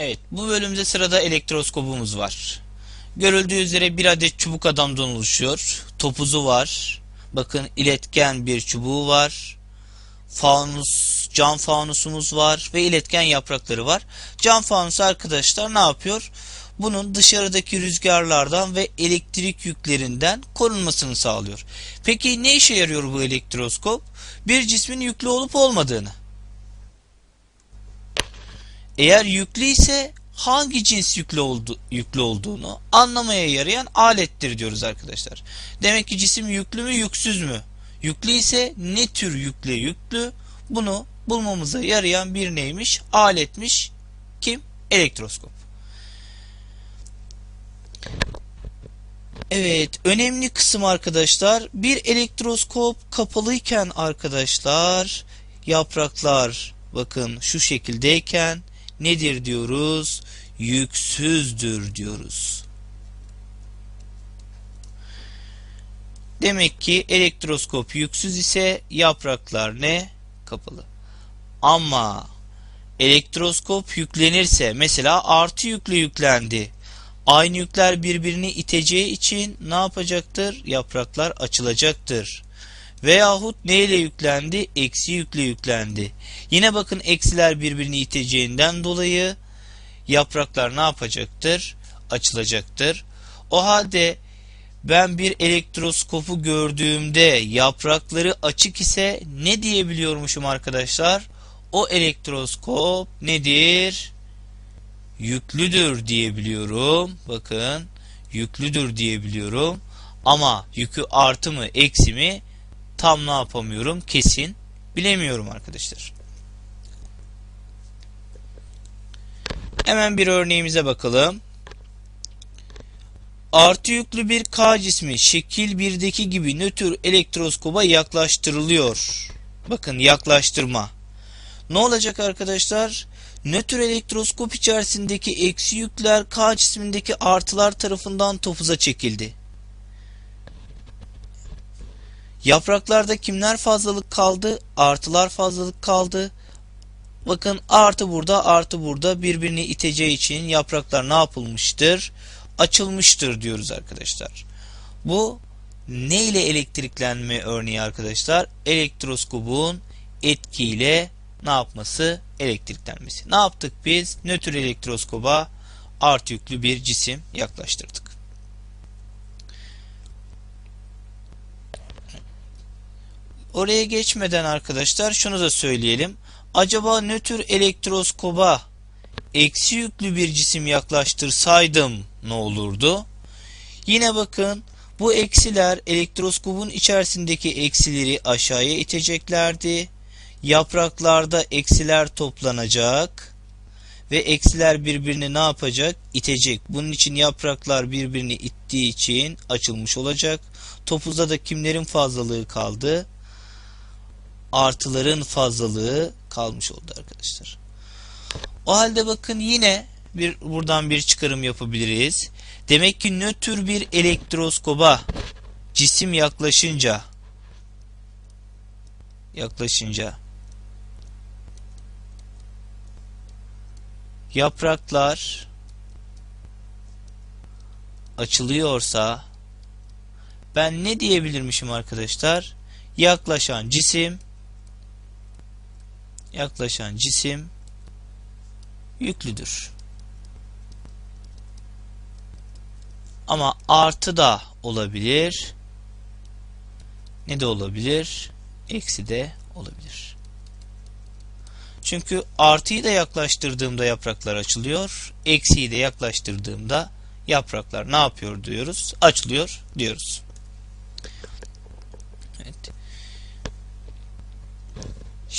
Evet, bu bölümde sırada elektroskopumuz var. Görüldüğü üzere bir adet çubuk adamdan oluşuyor. Topuzu var. Bakın iletken bir çubuğu var. Fanus, cam fanusumuz var ve iletken yaprakları var. Cam fanus arkadaşlar ne yapıyor? Bunun dışarıdaki rüzgarlardan ve elektrik yüklerinden korunmasını sağlıyor. Peki ne işe yarıyor bu elektroskop? Bir cismin yüklü olup olmadığını. Eğer yüklü ise hangi cins yüklü, oldu, yüklü olduğunu anlamaya yarayan alettir diyoruz arkadaşlar. Demek ki cisim yüklü mü yüksüz mü? Yüklü ise ne tür yükle yüklü? Bunu bulmamıza yarayan bir neymiş? Aletmiş. Kim? Elektroskop. Evet, önemli kısım arkadaşlar. Bir elektroskop kapalıyken arkadaşlar yapraklar bakın şu şekildeyken nedir diyoruz? Yüksüzdür diyoruz. Demek ki elektroskop yüksüz ise yapraklar ne? Kapalı. Ama elektroskop yüklenirse mesela artı yüklü yüklendi. Aynı yükler birbirini iteceği için ne yapacaktır? Yapraklar açılacaktır. Veyahut ne ile yüklendi? Eksi yükle yüklendi. Yine bakın eksiler birbirini iteceğinden dolayı yapraklar ne yapacaktır? Açılacaktır. O halde ben bir elektroskopu gördüğümde yaprakları açık ise ne diyebiliyormuşum arkadaşlar? O elektroskop nedir? Yüklüdür diyebiliyorum. Bakın yüklüdür diyebiliyorum. Ama yükü artı mı eksi mi tam ne yapamıyorum kesin bilemiyorum arkadaşlar. Hemen bir örneğimize bakalım. Artı yüklü bir K cismi şekil 1'deki gibi nötr elektroskoba yaklaştırılıyor. Bakın yaklaştırma. Ne olacak arkadaşlar? Nötr elektroskop içerisindeki eksi yükler K cismindeki artılar tarafından topuza çekildi. Yapraklarda kimler fazlalık kaldı? Artılar fazlalık kaldı. Bakın artı burada artı burada birbirini iteceği için yapraklar ne yapılmıştır? Açılmıştır diyoruz arkadaşlar. Bu ne ile elektriklenme örneği arkadaşlar? Elektroskopun etkiyle ne yapması? Elektriklenmesi. Ne yaptık biz? Nötr elektroskoba artı yüklü bir cisim yaklaştırdık. Oraya geçmeden arkadaşlar şunu da söyleyelim. Acaba nötr elektroskoba eksi yüklü bir cisim yaklaştırsaydım ne olurdu? Yine bakın bu eksiler elektroskopun içerisindeki eksileri aşağıya iteceklerdi. Yapraklarda eksiler toplanacak ve eksiler birbirini ne yapacak? İtecek. Bunun için yapraklar birbirini ittiği için açılmış olacak. Topuzda da kimlerin fazlalığı kaldı? Artıların fazlalığı kalmış oldu arkadaşlar. O halde bakın yine bir buradan bir çıkarım yapabiliriz. Demek ki nötr bir elektroskoba cisim yaklaşınca yaklaşınca yapraklar açılıyorsa ben ne diyebilirmişim arkadaşlar? Yaklaşan cisim yaklaşan cisim yüklüdür. Ama artı da olabilir. Ne de olabilir? Eksi de olabilir. Çünkü artıyı da yaklaştırdığımda yapraklar açılıyor. Eksiyi de yaklaştırdığımda yapraklar ne yapıyor diyoruz? Açılıyor diyoruz.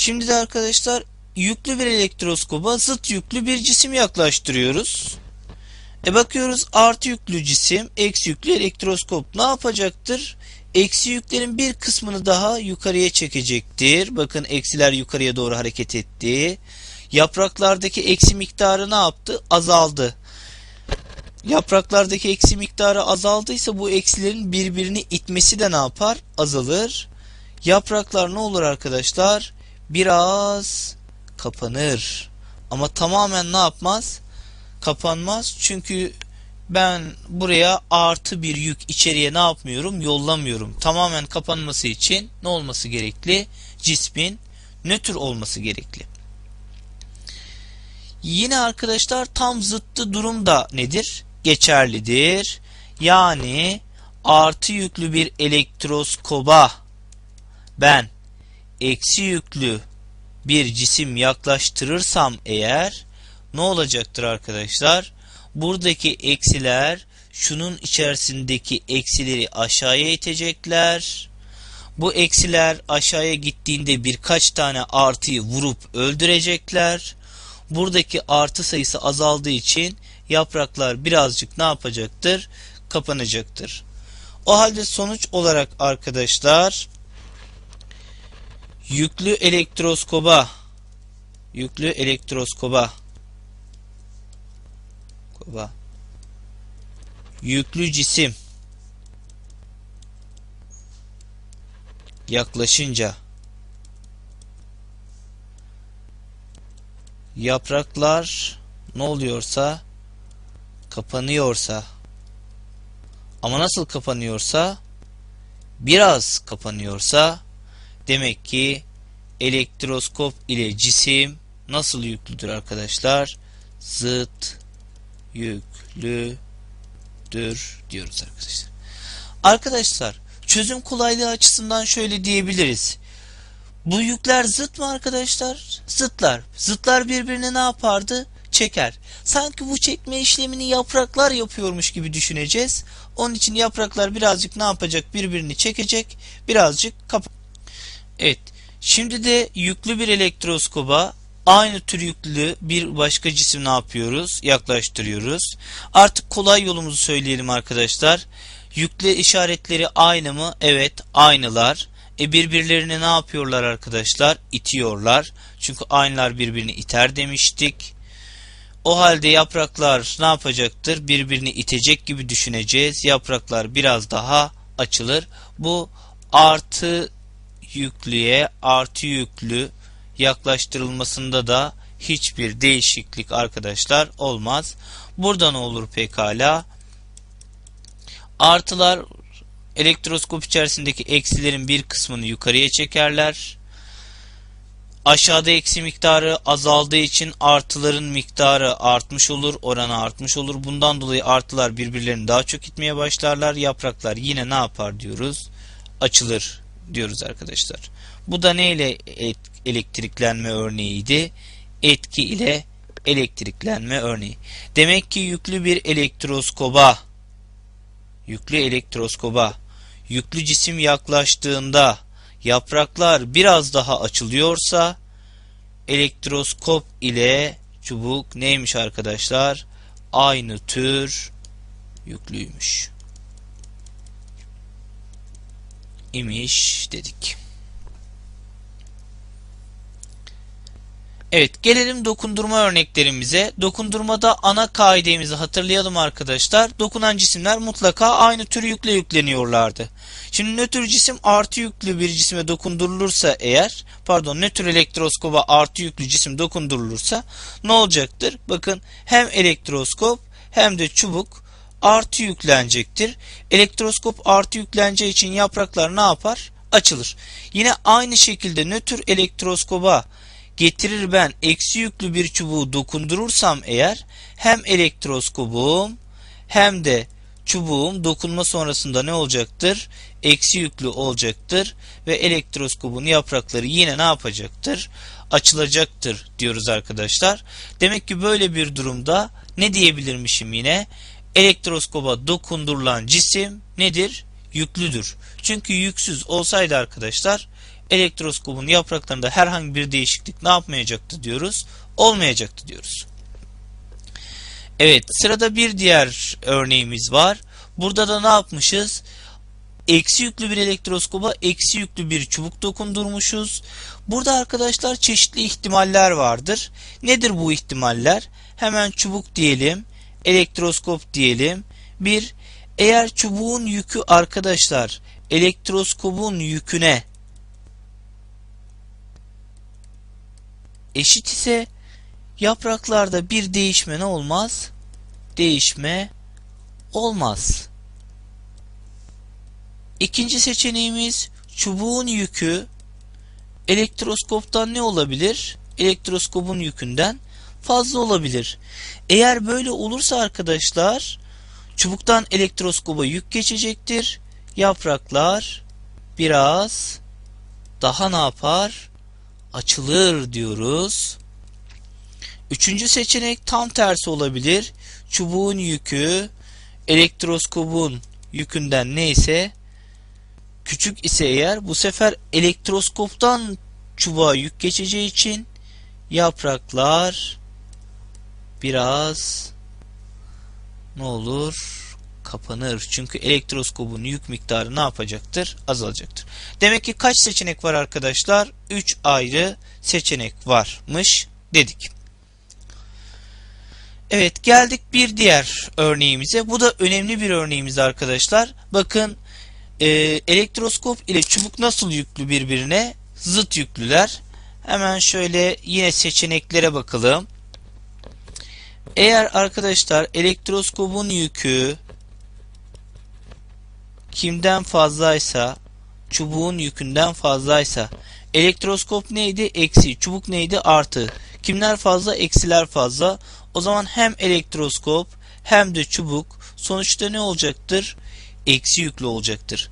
Şimdi de arkadaşlar yüklü bir elektroskoba zıt yüklü bir cisim yaklaştırıyoruz. E bakıyoruz artı yüklü cisim, eksi yüklü elektroskop ne yapacaktır? Eksi yüklerin bir kısmını daha yukarıya çekecektir. Bakın eksiler yukarıya doğru hareket etti. Yapraklardaki eksi miktarı ne yaptı? Azaldı. Yapraklardaki eksi miktarı azaldıysa bu eksilerin birbirini itmesi de ne yapar? Azalır. Yapraklar ne olur arkadaşlar? Biraz kapanır. Ama tamamen ne yapmaz? Kapanmaz çünkü ben buraya artı bir yük içeriye ne yapmıyorum? Yollamıyorum. Tamamen kapanması için ne olması gerekli? Cismin nötr olması gerekli. Yine arkadaşlar tam zıttı durum da nedir? Geçerlidir. Yani artı yüklü bir elektroskoba ben eksi yüklü bir cisim yaklaştırırsam eğer ne olacaktır arkadaşlar? Buradaki eksiler şunun içerisindeki eksileri aşağıya itecekler. Bu eksiler aşağıya gittiğinde birkaç tane artıyı vurup öldürecekler. Buradaki artı sayısı azaldığı için yapraklar birazcık ne yapacaktır? Kapanacaktır. O halde sonuç olarak arkadaşlar yüklü elektroskoba. Yüklü elektroskoba. Koba. Yüklü cisim. Yaklaşınca. Yapraklar ne oluyorsa kapanıyorsa. Ama nasıl kapanıyorsa? Biraz kapanıyorsa demek ki elektroskop ile cisim nasıl yüklüdür arkadaşlar? Zıt yüklüdür diyoruz arkadaşlar. Arkadaşlar çözüm kolaylığı açısından şöyle diyebiliriz. Bu yükler zıt mı arkadaşlar? Zıtlar. Zıtlar birbirine ne yapardı? Çeker. Sanki bu çekme işlemini yapraklar yapıyormuş gibi düşüneceğiz. Onun için yapraklar birazcık ne yapacak? Birbirini çekecek. Birazcık kap. Evet. Şimdi de yüklü bir elektroskoba aynı tür yüklü bir başka cisim ne yapıyoruz? Yaklaştırıyoruz. Artık kolay yolumuzu söyleyelim arkadaşlar. Yüklü işaretleri aynı mı? Evet, aynılar. E birbirlerini ne yapıyorlar arkadaşlar? İtiyorlar. Çünkü aynılar birbirini iter demiştik. O halde yapraklar ne yapacaktır? Birbirini itecek gibi düşüneceğiz. Yapraklar biraz daha açılır. Bu artı yüklüye artı yüklü yaklaştırılmasında da hiçbir değişiklik arkadaşlar olmaz. Burada ne olur pekala? Artılar elektroskop içerisindeki eksilerin bir kısmını yukarıya çekerler. Aşağıda eksi miktarı azaldığı için artıların miktarı artmış olur, oranı artmış olur. Bundan dolayı artılar birbirlerini daha çok itmeye başlarlar. Yapraklar yine ne yapar diyoruz? Açılır diyoruz arkadaşlar. Bu da ne ile elektriklenme örneğiydi? Etki ile elektriklenme örneği. Demek ki yüklü bir elektroskoba yüklü elektroskoba yüklü cisim yaklaştığında yapraklar biraz daha açılıyorsa elektroskop ile çubuk neymiş arkadaşlar? Aynı tür yüklüymüş. İmiş dedik. Evet gelelim dokundurma örneklerimize. Dokundurmada ana kaidemizi hatırlayalım arkadaşlar. Dokunan cisimler mutlaka aynı tür yükle yükleniyorlardı. Şimdi nötr cisim artı yüklü bir cisime dokundurulursa eğer pardon nötr elektroskoba artı yüklü cisim dokundurulursa ne olacaktır? Bakın hem elektroskop hem de çubuk artı yüklenecektir. Elektroskop artı yükleneceği için yapraklar ne yapar? Açılır. Yine aynı şekilde nötr elektroskoba getirir ben eksi yüklü bir çubuğu dokundurursam eğer hem elektroskobum hem de çubuğum dokunma sonrasında ne olacaktır? Eksi yüklü olacaktır ve elektroskobun yaprakları yine ne yapacaktır? Açılacaktır diyoruz arkadaşlar. Demek ki böyle bir durumda ne diyebilirmişim yine? Elektroskoba dokundurulan cisim nedir? Yüklüdür. Çünkü yüksüz olsaydı arkadaşlar elektroskopun yapraklarında herhangi bir değişiklik ne yapmayacaktı diyoruz? Olmayacaktı diyoruz. Evet sırada bir diğer örneğimiz var. Burada da ne yapmışız? Eksi yüklü bir elektroskoba eksi yüklü bir çubuk dokundurmuşuz. Burada arkadaşlar çeşitli ihtimaller vardır. Nedir bu ihtimaller? Hemen çubuk diyelim, elektroskop diyelim. Bir, eğer çubuğun yükü arkadaşlar elektroskopun yüküne eşit ise Yapraklarda bir değişme ne olmaz? Değişme olmaz. İkinci seçeneğimiz çubuğun yükü elektroskoptan ne olabilir? Elektroskopun yükünden fazla olabilir. Eğer böyle olursa arkadaşlar çubuktan elektroskoba yük geçecektir. Yapraklar biraz daha ne yapar? Açılır diyoruz. Üçüncü seçenek tam tersi olabilir. Çubuğun yükü elektroskopun yükünden neyse küçük ise eğer bu sefer elektroskoptan çubuğa yük geçeceği için yapraklar biraz ne olur kapanır. Çünkü elektroskopun yük miktarı ne yapacaktır? Azalacaktır. Demek ki kaç seçenek var arkadaşlar? 3 ayrı seçenek varmış dedik. Evet geldik bir diğer örneğimize. Bu da önemli bir örneğimiz arkadaşlar. Bakın e, elektroskop ile çubuk nasıl yüklü birbirine? Zıt yüklüler. Hemen şöyle yine seçeneklere bakalım. Eğer arkadaşlar elektroskopun yükü kimden fazlaysa çubuğun yükünden fazlaysa elektroskop neydi? Eksi. Çubuk neydi? Artı. Kimler fazla? Eksiler fazla. O zaman hem elektroskop hem de çubuk sonuçta ne olacaktır? Eksi yüklü olacaktır.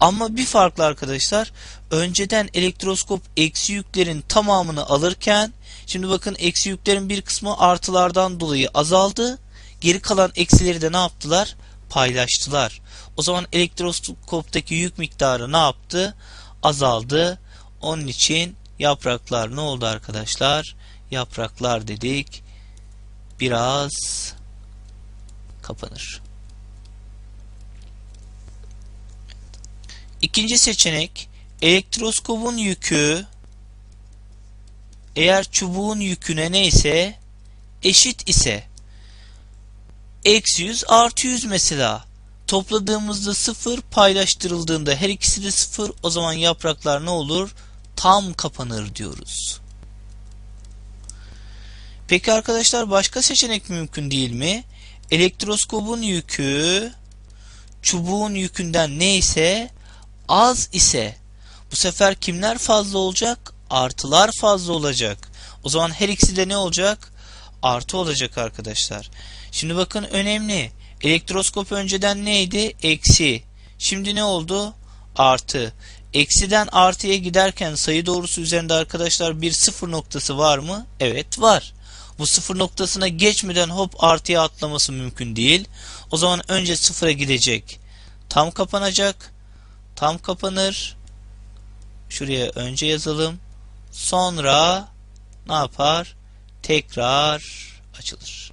Ama bir farklı arkadaşlar önceden elektroskop eksi yüklerin tamamını alırken şimdi bakın eksi yüklerin bir kısmı artılardan dolayı azaldı. Geri kalan eksileri de ne yaptılar? Paylaştılar. O zaman elektroskoptaki yük miktarı ne yaptı? Azaldı. Onun için yapraklar ne oldu arkadaşlar? Yapraklar dedik. Biraz kapanır. İkinci seçenek elektroskopun yükü eğer çubuğun yüküne neyse eşit ise eksi 100 artı 100 mesela topladığımızda 0 paylaştırıldığında her ikisi de 0 o zaman yapraklar ne olur? Tam kapanır diyoruz. Peki arkadaşlar başka seçenek mümkün değil mi? Elektroskopun yükü çubuğun yükünden neyse az ise bu sefer kimler fazla olacak? Artılar fazla olacak. O zaman her ikisi de ne olacak? Artı olacak arkadaşlar. Şimdi bakın önemli. Elektroskop önceden neydi? Eksi. Şimdi ne oldu? Artı. Eksiden artıya giderken sayı doğrusu üzerinde arkadaşlar bir sıfır noktası var mı? Evet var. Bu sıfır noktasına geçmeden hop artıya atlaması mümkün değil. O zaman önce sıfıra gidecek. Tam kapanacak. Tam kapanır. Şuraya önce yazalım. Sonra ne yapar? Tekrar açılır.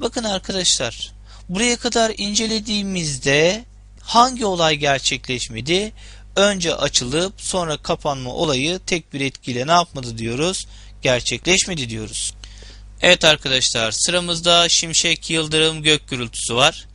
Bakın arkadaşlar. Buraya kadar incelediğimizde hangi olay gerçekleşmedi? Önce açılıp sonra kapanma olayı tek bir etkiyle ne yapmadı diyoruz? Gerçekleşmedi diyoruz. Evet arkadaşlar sıramızda şimşek, yıldırım, gök gürültüsü var.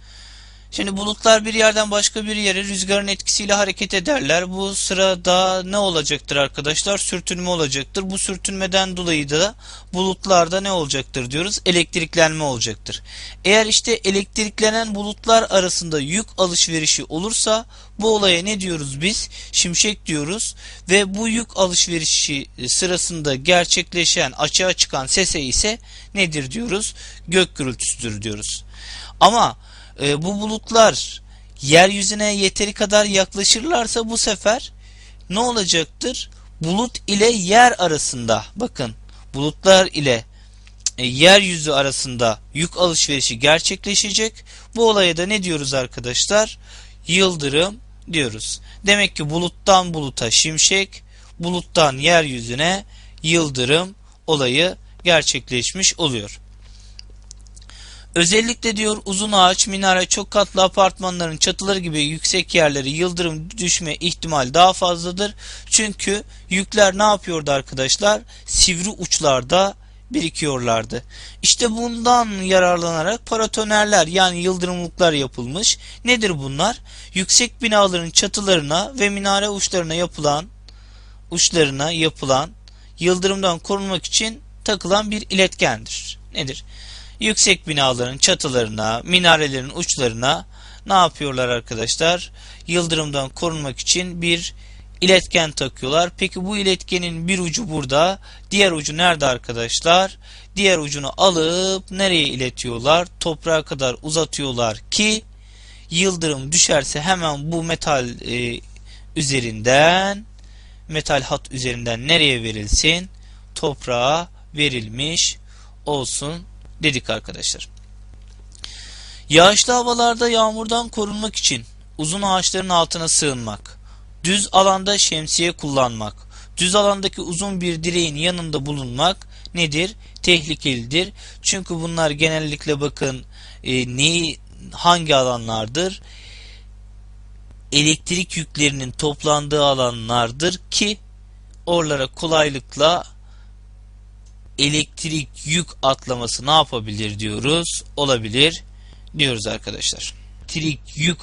Şimdi bulutlar bir yerden başka bir yere rüzgarın etkisiyle hareket ederler. Bu sırada ne olacaktır arkadaşlar? Sürtünme olacaktır. Bu sürtünmeden dolayı da bulutlarda ne olacaktır diyoruz? Elektriklenme olacaktır. Eğer işte elektriklenen bulutlar arasında yük alışverişi olursa bu olaya ne diyoruz biz? Şimşek diyoruz ve bu yük alışverişi sırasında gerçekleşen açığa çıkan sese ise nedir diyoruz? Gök gürültüsüdür diyoruz. Ama e, bu bulutlar yeryüzüne yeteri kadar yaklaşırlarsa bu sefer ne olacaktır? Bulut ile yer arasında bakın bulutlar ile e, yeryüzü arasında yük alışverişi gerçekleşecek. Bu olaya da ne diyoruz arkadaşlar? Yıldırım diyoruz. Demek ki buluttan buluta şimşek, buluttan yeryüzüne yıldırım olayı gerçekleşmiş oluyor. Özellikle diyor uzun ağaç, minare, çok katlı apartmanların çatıları gibi yüksek yerleri yıldırım düşme ihtimal daha fazladır. Çünkü yükler ne yapıyordu arkadaşlar? Sivri uçlarda birikiyorlardı. İşte bundan yararlanarak paratonerler yani yıldırımlıklar yapılmış. Nedir bunlar? Yüksek binaların çatılarına ve minare uçlarına yapılan uçlarına yapılan yıldırımdan korunmak için takılan bir iletkendir. Nedir? Yüksek binaların çatılarına, minarelerin uçlarına ne yapıyorlar arkadaşlar? Yıldırımdan korunmak için bir iletken takıyorlar. Peki bu iletkenin bir ucu burada, diğer ucu nerede arkadaşlar? Diğer ucunu alıp nereye iletiyorlar? Toprağa kadar uzatıyorlar ki yıldırım düşerse hemen bu metal e, üzerinden metal hat üzerinden nereye verilsin? Toprağa verilmiş olsun dedik arkadaşlar. Yağışlı havalarda yağmurdan korunmak için uzun ağaçların altına sığınmak, düz alanda şemsiye kullanmak, düz alandaki uzun bir direğin yanında bulunmak nedir? Tehlikelidir. Çünkü bunlar genellikle bakın e, neyi hangi alanlardır? Elektrik yüklerinin toplandığı alanlardır ki oralara kolaylıkla elektrik yük atlaması ne yapabilir diyoruz? Olabilir diyoruz arkadaşlar. Elektrik yük